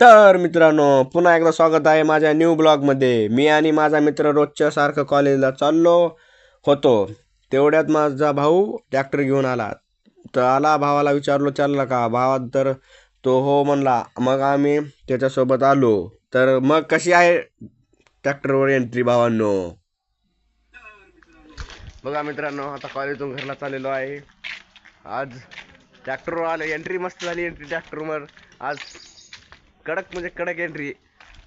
तर मित्रांनो पुन्हा एकदा स्वागत आहे माझ्या न्यू ब्लॉगमध्ये मी आणि माझा मित्र रोजच्या सारखं कॉलेजला चाललो होतो. तेवढ्यात माझा भाऊ ट्रॅक्टर घेऊन आला. तर आला भावाला विचारलो चालला का? भावा तर तो हो म्हणला. मग आम्ही त्याच्यासोबत आलो. तर मग कशी आहे ट्रॅक्टरवर एंट्री भावांनो? बघा मित्रांनो आता कॉलेजून घरला चाललेलो आहे. आज ट्रॅक्टरवर आलं. एंट्री मस्त झाली. एंट्री ट्रॅक्टरवर आज कडक म्हणजे कडक एंट्री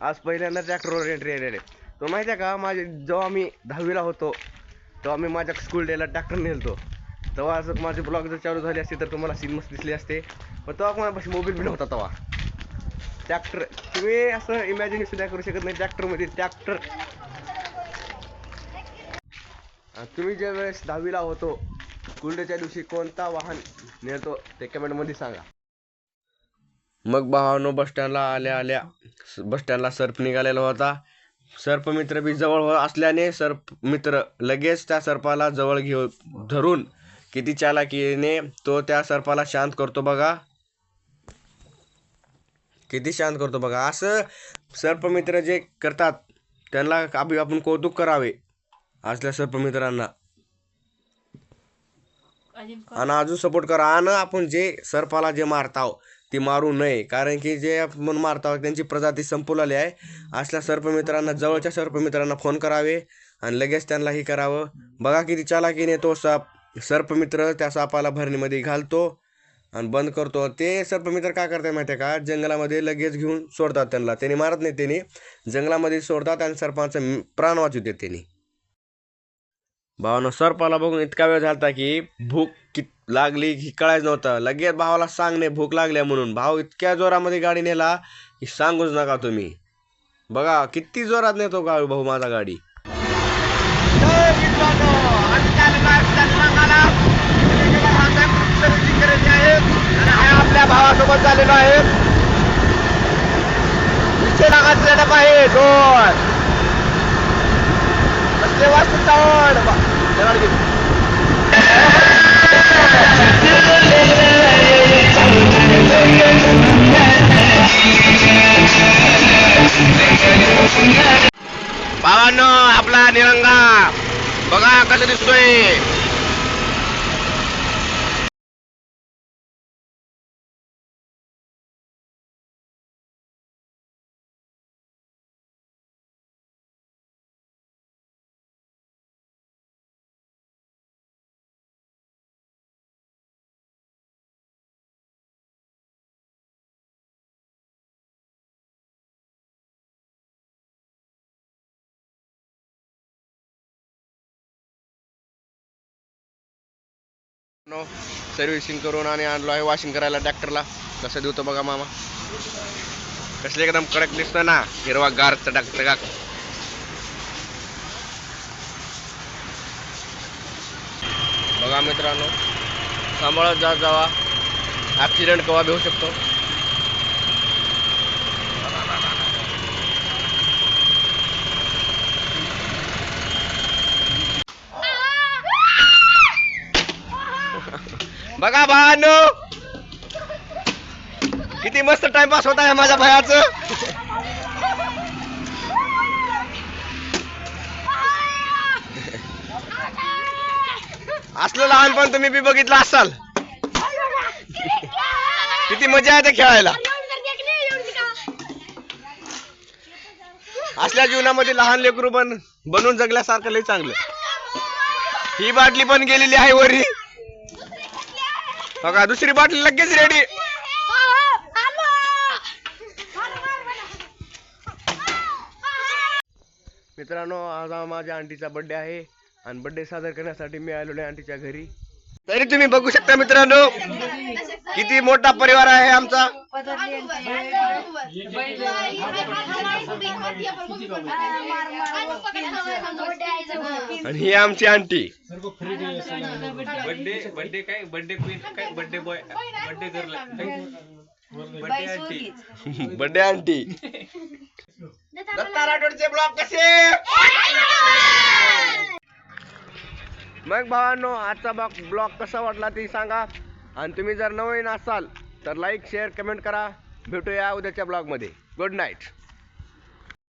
आज पहिल्यांदा ट्रॅक्टरवर एंट्री आहे तो माहिती आहे का? माझे जेव्हा मी दहावीला होतो तेव्हा मी माझ्या स्कूल डेला ट्रॅक्टर नेलतो. तेव्हा असं माझे ब्लॉग जर चालू झाले असते तर तुम्हाला सीन मस्त दिसले असते. पण तेव्हा कोणापाशी मोबाईल बी नव्हता तेव्हा. ट्रॅक्टर तुम्ही असं इमॅजिन सुद्धा करू शकत नाही ट्रॅक्टरमध्ये ट्रॅक्टर तुम्ही ज्या वेळेस दहावीला होतो स्कूल डेच्या दिवशी कोणता वाहन नेतो ते कमेंटमध्ये सांगा. मग भावानो बस स्टँडला आल्या आल्या. बस स्टँडला सर्प निघालेला होता. सर्प मित्र बी जवळ असल्याने सर्प मित्र लगेच त्या सर्पाला जवळ घेऊ धरून किती चालाकीने तो त्या सर्पाला शांत करतो बघा. किती शांत करतो बघा. असं सर्पमित्र जे करतात त्यांना आपण कौतुक करावे. असल्या सर्पमित्रांना आणि अजून सपोर्ट करा. आणि आपण जे सर्पाला जे मारताव ती मारू नये. कारण की जे आपण मारतात त्यांची प्रजाती संपवलेली आहे. असल्या सर्पमित्रांना जवळच्या सर्पमित्रांना फोन करावे आणि लगेच त्यांना हे करावं. बघा किती चालाकीने तो साप सर्पमित्र त्या सापाला भरणीमध्ये घालतो आणि बंद करतो. ते सर्पमित्र काय करतात माहिती आहे का? जंगलामध्ये लगेच घेऊन सोडतात त्यांना. त्यांनी मारत नाही त्यांनी जंगलामध्ये सोडतात आणि सर्पांचा प्राण वाचवतात त्यांनी. भावानं सरपाला बघून इतका वेळ झाला की भूक कित लागली की कळायचं नव्हतं. लगेच भावाला सांगणे भूक लागल्या म्हणून. भाव इतक्या जोरामध्ये गाडी नेला की सांगूच नका तुम्ही. बघा किती जोरात नेतो का भाऊ माझा गाडी. आपल्या भावासोबत झालेलो आहे विषय लागायचा डबा आहे दोन कसले वाजता चावड भावांनो आपला निरंगा बघा कसं दिसतोय सर्व्हिसिंग करून आणि आणलो आहे वॉशिंग करायला ट्रॅक्टरला कसं देतो बघा मामा. कसले एकदम कडक दिसतं ना हिरवा गारचा ट्रॅक्टर का? बघा मित्रांनो सांभाळत जात जावा. ॲक्सिडेंट केव्हा भेऊ शकतो? बघा भावांनो किती मस्त टाइमपास होत आहे माझ्या भयाच. असलं लहानपण तुम्ही बी बघितलं असाल. किती मजा येते खेळायला. असल्या जीवनामध्ये लहान लेकरू पण बनून जगल्यासारखं लय चांगलं. ही बाटली पण गेलेली आहे वरी. बघा दुसरी बाटली लगेच रेडी मित्रांनो आज हा माझ्या आंटीचा बर्थडे आहे आणि बर्थडे साजरा करण्यासाठी मी आलेलो आहे आंटीच्या घरी तरी तुम्ही बघू शकता मित्रांनो किती मोठा परिवार आहे आमचा आणि ही आमची आंटी. बर्थडे बर्थडे काय? बर्थडे क्वीन काय? Birthday boy birthday girl birthday aunty birthday aunty. Datta राठोडचे blog कसे? मग भावांनो आजचा ब्लॉग कसा वाटला ते सांगा. आणि तुम्ही जर नवीन असाल तर लाईक शेअर कमेंट करा. भेटूया उद्याच्या ब्लॉगमध्ये गुड नाईट